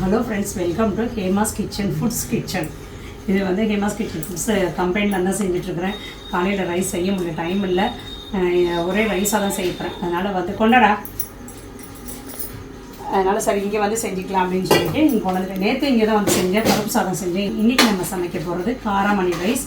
Hello friends welcome to Hema's kitchen foods kitchen இது வந்து Hema's kitchen foods கம்பெனியில் தான் செஞ்சிட்ருக்குறேன் காலையில் ரைஸ் செய்ய முடியல டைம் இல்லை. ஒரே ரைஸாக தான் செய்யப்படுறேன் அதனால் வந்து கொண்டாடா. அதனால் சரி இங்கே வந்து செஞ்சுக்கலாம் அப்படின்னு சொல்லிட்டு இங்கே கொண்டு நேற்று இங்கே தான் வந்து செஞ்சேன் பருப்பு சாதம் செஞ்சேன். இன்றைக்கி நம்ம சமைக்க போகிறது காராமணி ரைஸ்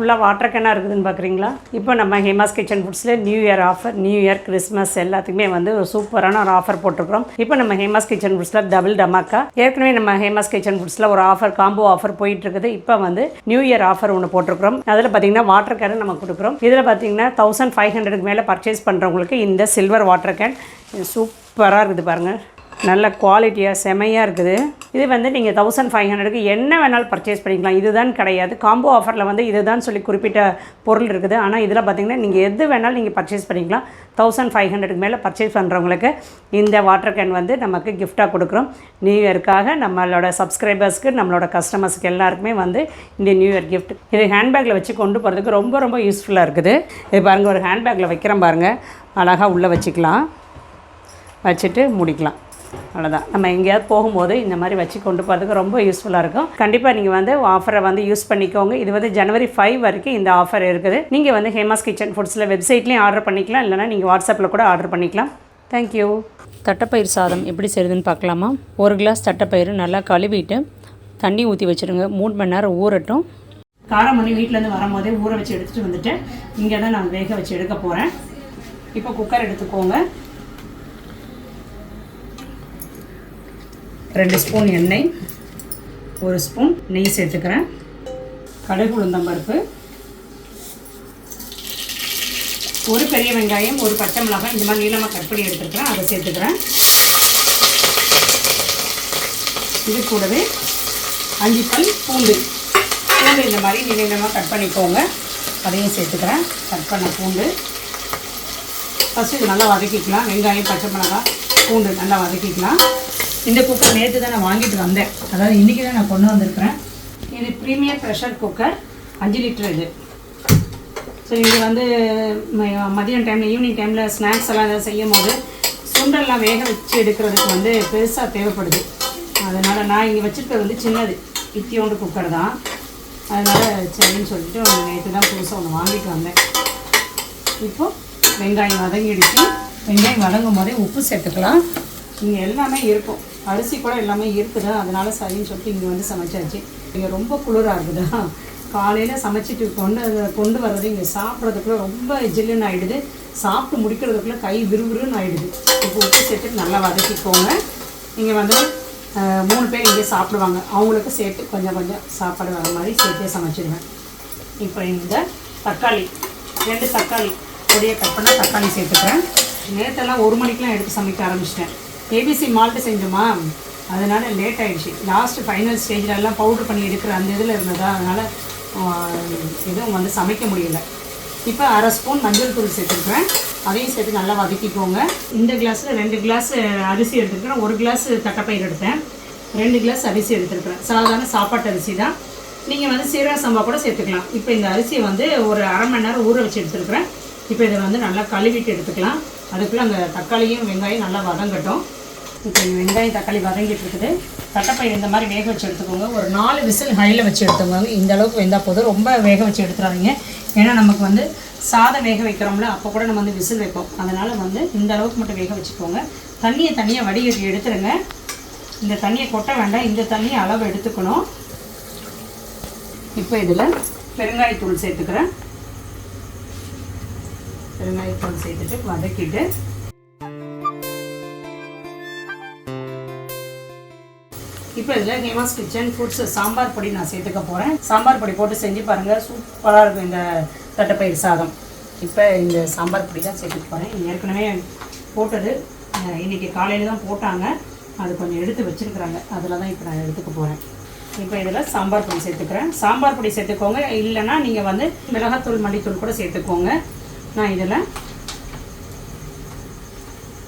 ஃபுல்லாக வாட்டர் கேனாக இருக்குதுன்னு பார்க்குறீங்களா இப்போ நம்ம Hema's kitchen ஃபுட்ஸில் new year offer new year Christmas எல்லாத்துக்குமே வந்து ஒரு சூப்பரான ஒரு ஆஃபர் போட்டிருக்கிறோம். இப்போ நம்ம ஹேமாஸ் கிச்சன் ஃபுட்ஸில் டபுள் டமாக்கா. ஏற்கனவே நம்ம ஹேமாஸ் கிச்சன் ஃபுட்ஸில் ஒரு ஆஃபர் காம்போ ஆஃபர் போயிட்டு இருக்குது இப்போ வந்து நியூ இயர் ஆஃபர் ஒன்று போட்டிருக்கிறோம். அதில் பார்த்தீங்கன்னா வாட்டர் கேன் நம்ம கொடுக்குறோம். இதில் பார்த்தீங்கன்னா தௌசண்ட் ஃபைவ் ஹண்ட்ரடுக்கு மேலே பர்ச்சேஸ் பண்ணுறவங்களுக்கு இந்த சில்வர் வாட்டர் கேன் சூப்பராக இருக்குது பாருங்கள் நல்ல குவாலிட்டியாக செமையாக இருக்குது. இது வந்து நீங்கள் தௌசண்ட் ஃபைவ் ஹண்ட்ரடுக்கு என்ன வேணாலும் பர்ச்சேஸ் பண்ணிக்கலாம். இதுதான் கிடையாது. காம்போ ஆஃபரில் வந்து இதுதான் சொல்லி குறிப்பிட்ட பொருள் இருக்குது. ஆனால் இதில் பார்த்தீங்கன்னா நீங்கள் எது வேணாலும் நீங்கள் பர்ச்சேஸ் பண்ணிக்கலாம். தௌசண்ட் ஃபைவ் ஹண்ட்ரடுக்கு மேலே பர்ச்சேஸ் பண்ணுறவங்களுக்கு இந்த வாட்டர் கேன் வந்து நமக்கு கிஃப்டாக கொடுக்குறோம். நியூ இயருக்காக நம்மளோட சப்ஸ்கிரைபர்ஸ்க்கு நம்மளோட கஸ்டமர்ஸ்க்கு எல்லாருக்குமே வந்து இந்த நியூ இயர் கிஃப்ட் இது ஹேண்ட்பேக்கில் வச்சு கொண்டு போகிறதுக்கு ரொம்ப ரொம்ப யூஸ்ஃபுல்லாக இருக்குது. இது பாருங்கள் ஒரு ஹேண்ட்பேக்கில் வைக்கிறேன் பாருங்கள் அழகாக உள்ளே வச்சுக்கலாம். வச்சுட்டு முடிக்கலாம். அவ்வளோதான் நம்ம எங்கேயாவது போகும்போது இந்த மாதிரி வச்சு கொண்டு போகிறதுக்கு ரொம்ப யூஸ்ஃபுல்லாக இருக்கும். கண்டிப்பாக நீங்கள் வந்து ஆஃபரை வந்து யூஸ் பண்ணிக்கோங்க. இது வந்து ஜனவரி ஃபைவ் வரைக்கும் இந்த ஆஃபர் இருக்குது. நீங்கள் வந்து ஹேமாஸ் கிச்சன் ஃபுட்ஸில் வெப்சைட்லேயும் ஆர்டர் பண்ணிக்கலாம். இல்லைனா நீங்கள் வாட்ஸ்அப்பில் கூட ஆர்டர் பண்ணிக்கலாம். தேங்க்யூ தட்டைப்பயிர் சாதம் எப்படி செய்யுதுன்னு பார்க்கலாமா? ஒரு கிளாஸ் தட்டைப்பயிறு நல்லா கழுவிட்டு தண்ணி ஊற்றி வச்சுருங்க. மூணு மணி நேரம் ஊறட்டும். காரமணி வீட்டிலேருந்து வரும்போதே ஊற வச்சு எடுத்துகிட்டு வந்துட்டு இங்கே தான் நான் வேக வச்சு எடுக்க போகிறேன் இப்போ குக்கர் எடுத்துக்கோங்க. ரெண்டு ஸ்பூன் எண்ணெய் ஒரு ஸ்பூன் நெய் சேர்த்துக்கிறேன். கடுகு உளுந்தம்பருப்பு ஒரு பெரிய வெங்காயம் ஒரு பச்சை மிளகாய் இந்த மாதிரி நீளமாக கட் பண்ணி எடுத்துருக்கிறேன். அதை சேர்த்துக்கிறேன். இது கூடவே அஞ்சு பல் பூண்டு. பூண்டு இந்த மாதிரி நீளமாக கட் பண்ணிக்கோங்க. அதையும் சேர்த்துக்கிறேன். கட் பண்ண பூண்டு. ஃபஸ்ட்டு இது நல்லா வதக்கிக்கலாம். வெங்காயம் பச்சை மிளகாய் பூண்டு நல்லா வதக்கிக்கலாம். இந்த குக்கர் நேற்று தான் நான் வாங்கிட்டு வந்தேன். அதாவது இன்றைக்கி தான் நான் கொண்டு வந்திருக்கிறேன். இது ப்ரீமியர் ப்ரெஷர் குக்கர் அஞ்சு லிட்டர் இது. ஸோ இது வந்து ம- மதியம் டைமில் ஈவினிங் டைமில் ஸ்நாக்ஸ் எல்லாம் ஏதாவது செய்யும் போது சுண்டெல்லாம் வேக வச்சு எடுக்கிறதுக்கு வந்து பெருசாக தேவைப்படுது. அதனால் நான் இங்கே வச்சுருக்கிறது வந்து சின்னது. இத்தியோண்டு குக்கர் தான். அதனால் சரின்னு சொல்லிட்டு ஒன்று நேற்று தான் புதுசாக ஒன்று வாங்கிட்டு வந்தேன். இப்போது வெங்காயம் வதங்கிடுச்சு. வெங்காயம் வதங்கும் போதே உப்பு சேர்த்துக்கலாம். இங்கே எல்லாமே இருக்கும். அரிசி கூட எல்லாமே இருக்குது. அதனால சரின்னு சொல்லிட்டு இங்கே வந்து சமைச்சாச்சு. இங்கே ரொம்ப குளிராக இருக்குதா. காலையில் சமைச்சிட்டு கொண்டு கொண்டு வர்றது இங்கே சாப்பிட்றதுக்குள்ளே ரொம்ப ஜில்லுன்னு ஆகிடுது சாப்பிட்டு முடிக்கிறதுக்குள்ளே கை விறுவிறுன்னு ஆகிடுது இப்போ உப்பு சேர்த்துட்டு நல்லா வதக்கிக்கோங்க. இங்கே வந்து மூணு பேர் இங்கே சாப்பிடுவாங்க. அவங்களுக்கு சேர்த்து கொஞ்சம் கொஞ்சம் சாப்பாடு வர மாதிரி சேர்த்தே சமைச்சிடுவேன் இப்போ இந்த தக்காளி ரெண்டு தக்காளி பொடியை கட் பண்ணால் தக்காளி சேர்த்துக்கிறேன். நேற்றெல்லாம் ஒரு மணிக்கெலாம் எடுத்து சமைக்க ஆரம்பிச்சிட்டேன். ஏபிசி மால்ட்டு செஞ்சோமா? அதனால் லேட் ஆகிடுச்சு லாஸ்ட் ஃபைனல் ஸ்டேஜில் பவுட்ரு பவுடர் பண்ணி எடுக்கிற அந்த இதில் இருந்ததா? அதனால் எதுவும் வந்து சமைக்க முடியல. இப்போ அரை ஸ்பூன் மஞ்சள் தூள் சேர்த்துருக்குறேன். அதையும் சேர்த்து நல்லா வதக்கிக்கோங்க. இந்த கிளாஸில் ரெண்டு கிளாஸ் அரிசி எடுத்துருக்கிறேன். ஒரு கிளாஸ் தட்டைப்பயிர் எடுத்தேன். ரெண்டு கிளாஸ் அரிசி எடுத்துருக்குறேன். சாதாரண சாப்பாட்டு அரிசி தான். நீங்கள் வந்து சீரக சம்பா கூட சேர்த்துக்கலாம். இப்போ இந்த அரிசியை வந்து ஒரு அரை மணி நேரம் ஊற வச்சு எடுத்துருக்குறேன். இப்போ இதை வந்து நல்லா கழுவிட்டு எடுத்துக்கலாம். அதுக்குள்ளே அந்த தக்காளியும் வெங்காயம் நல்லா வதங்கட்டும். இப்போ வெங்காயம் தக்காளி வதங்கிட்டு இருக்குது. தட்டைப்பயிர் இந்த மாதிரி வேக வச்சு எடுத்துக்கோங்க. ஒரு நாலு விசில் ஹையில் வச்சு எடுத்துக்கோங்க. இந்த அளவுக்கு வெந்தால் போதும். ரொம்ப வேக வச்சு எடுத்துடாதீங்க ஏன்னா நமக்கு வந்து சாதம் வேக வைக்கிறோம்ல அப்போ கூட நம்ம வந்து விசில் வைப்போம். அதனால் வந்து இந்த அளவுக்கு மட்டும் வேக வச்சுக்கோங்க. தண்ணியை தனியாக வடிகட்டி எடுத்துருங்க. இந்த தண்ணியை கொட்ட வேண்டாம். இந்த தண்ணியை அளவு எடுத்துக்கணும். இப்போ இதில் பெருங்காயத்தூள் சேர்த்துக்கிறேன். பெருங்காயத்தூள் சேர்த்துட்டு வதக்கிட்டு இப்போ இதில் நேமாஸ் கிச்சன் ஃபுட்ஸ் சாம்பார் பொடி நான் சேர்த்துக்க போகிறேன் சாம்பார் பொடி போட்டு செஞ்சு பாருங்கள் சூப்பராக இருக்கும் இந்த தட்டைப்பயிர் சாதம். இப்போ இந்த சாம்பார் பொடி தான் சேர்த்துக்க போகிறேன் ஏற்கனவே போட்டது. இன்றைக்கி காலையில் தான் போட்டாங்க. அது கொஞ்சம் எடுத்து வச்சுருக்குறாங்க. அதில் தான் இப்போ நான் எடுத்துக்க போகிறேன் இப்போ இதில் சாம்பார் பொடி சேர்த்துக்கிறேன். சாம்பார் பொடி சேர்த்துக்கோங்க. இல்லைன்னா நீங்கள் வந்து மிளகாத்தூள் மல்லித்தூள் கூட சேர்த்துக்கோங்க. நான் இதில்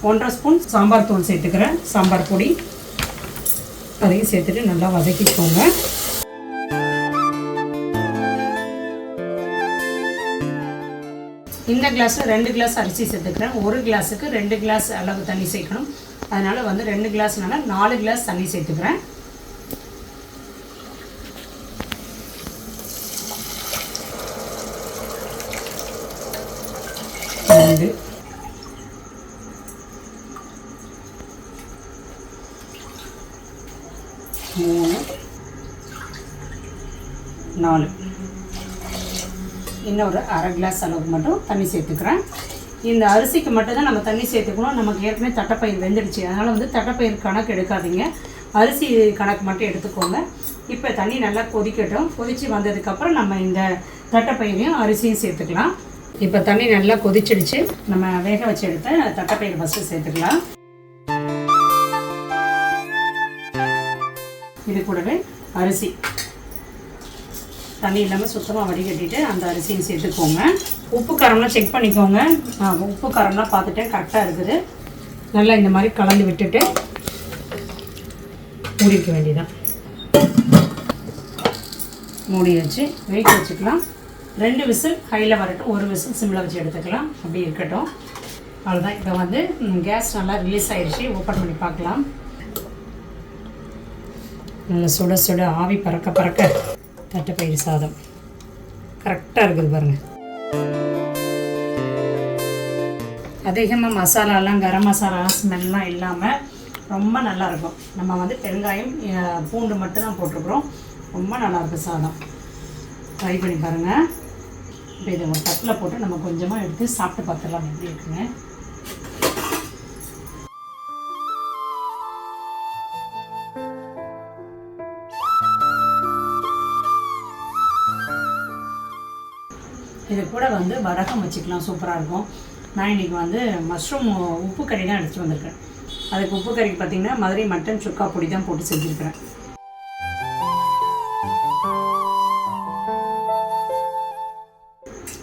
ஒன்றரை ஸ்பூன் சாம்பார் தூள் சேர்த்துக்கிறேன். சாம்பார் பொடி. அதையும் சேர்த்துட்டு நல்லா வதக்கிக்கோங்க. இந்த கிளாஸ் ரெண்டு கிளாஸ் அரிசி சேர்த்துக்கிறேன். ஒரு கிளாஸுக்கு ரெண்டு கிளாஸ் அளவு தண்ணி சேர்க்கணும். அதனால் வந்து ரெண்டு கிளாஸ்னால நாலு கிளாஸ் தண்ணி சேர்த்துக்கிறேன் ரெண்டு மூணு. நாலு. இன்னொரு அரை கிளாஸ் அளவுக்கு மட்டும் தண்ணி சேர்த்துக்கிறேன். இந்த அரிசிக்கு மட்டும் தான் நம்ம தண்ணி சேர்த்துக்கணும். நமக்கு ஏற்கனவே தட்டைப்பயிர் வெந்துடுச்சு. அதனால் வந்து தட்டைப்பயிர் கணக்கு எடுக்காதீங்க. அரிசி கணக்கு மட்டும் எடுத்துக்கோங்க. இப்போ தண்ணி நல்லா கொதிக்கட்டும். கொதித்து வந்ததுக்கப்புறம் நம்ம இந்த தட்டைப்பயிரையும் அரிசியும் சேர்த்துக்கலாம். இப்போ தண்ணி நல்லா கொதிச்சிடுச்சு. நம்ம வேக வச்சு எடுத்த தட்டைப்பயிர் ஃபஸ்ட்டு சேர்த்துக்கலாம். இது கூடவே அரிசி. தண்ணி இல்லாமல் சுத்தமாக வடிகட்டிட்டு அந்த அரிசியும் சேர்த்துக்கோங்க. உப்பு காரம்லாம் செக் பண்ணிக்கோங்க. நான் உப்பு காரம்லாம் பார்த்துட்டேன் கரெக்டாக இருக்குது. நல்லா இந்த மாதிரி கலந்து விட்டுட்டு மூடி வைக்க வேண்டியதான் மூடி வச்சு வேக வச்சுக்கலாம். ரெண்டு விசில் ஹையில் வரட்டும். ஒரு விசில் சிம்மில் வச்சு எடுத்துக்கலாம். அப்படி இருக்கட்டும். அவ்வளோதான் இப்போ வந்து கேஸ் நல்லா ரிலீஸ் ஆயிடுச்சு ஓப்பன் பண்ணி பார்க்கலாம். நல்லா சுட சுட ஆவி பறக்க பறக்க தட்டைப்பயிறு சாதம். கரெக்டாக இருக்குது பாருங்கள் அதிகமாக மசாலாலாம் கரம் மசாலா ஸ்மெல்லாம் இல்லாமல் ரொம்ப நல்லா இருக்கும். நம்ம வந்து பெருங்காயம் பூண்டு மட்டும் தான் போட்டிருக்கிறோம். ரொம்ப நல்லாயிருக்கும் சாதம். ட்ரை பண்ணி பாருங்கள் இப்போ இதை ஒரு தட்டில் போட்டு நம்ம கொஞ்சமாக எடுத்து சாப்பிட்டு பார்த்துடலாம். எப்படி இருக்குங்க இது கூட வந்து வடகம் வச்சுக்கலாம் சூப்பராக இருக்கும். நான் இன்றைக்கி வந்து மஷ்ரூம் உப்பு கறி தான் எடுத்துகிட்டு வந்திருக்கேன். அதுக்கு உப்பு கறிக்கு பார்த்தீங்கன்னா மதுரை மட்டன் சுக்கா பொடி தான் போட்டு செஞ்சுருக்கிறேன்.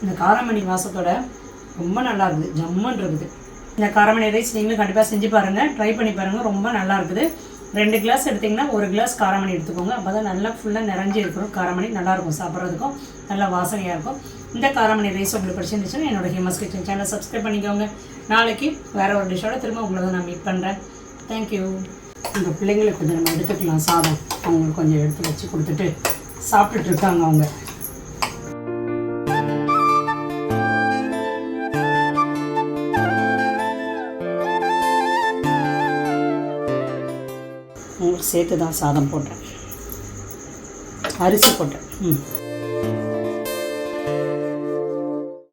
இந்த காரமணி வாசத்தோட ரொம்ப நல்லா இருக்குது ஜம்முன்னு இருக்குது இந்த காரமணி ரைஸ் நீங்களும் கண்டிப்பாக செஞ்சு பாருங்கள் ட்ரை பண்ணி பாருங்கள் ரொம்ப நல்லா இருக்குது. ரெண்டு கிளாஸ் எடுத்திங்கன்னா ஒரு கிளாஸ் காரமணி எடுத்துக்கோங்க. அப்போ தான் நல்லா ஃபுல்லாக நிறைஞ்சி இருக்கணும் காரமணி நல்லாயிருக்கும் சாப்பிட்றதுக்கும். நல்லா வாசனையாக இருக்கும். இந்த காரமணி ரைஸ் உங்களுக்கு பிடிச்சிருந்துச்சுன்னா என்னோட ஹேமஸ் கிச்சன் சேனலை சப்ஸ்கிரைப் பண்ணிக்கோங்க. நாளைக்கு வேறு ஒரு டிஷ்ஷோட திரும்ப உங்களை தான் நான் மீட் பண்ணுறேன் தேங்க்யூ இந்த பிள்ளைங்களுக்கு கொஞ்சம் நம்ம எடுத்துக்கலாம் சாதம். அவங்களுக்கு கொஞ்சம் எடுத்து வச்சு கொடுத்துட்டு சாப்பிட்டுட்டு இருக்காங்க அவங்க. சேர்த்து தான் சாதம் போட்டேன். அரிசி போட்டேன். ம்.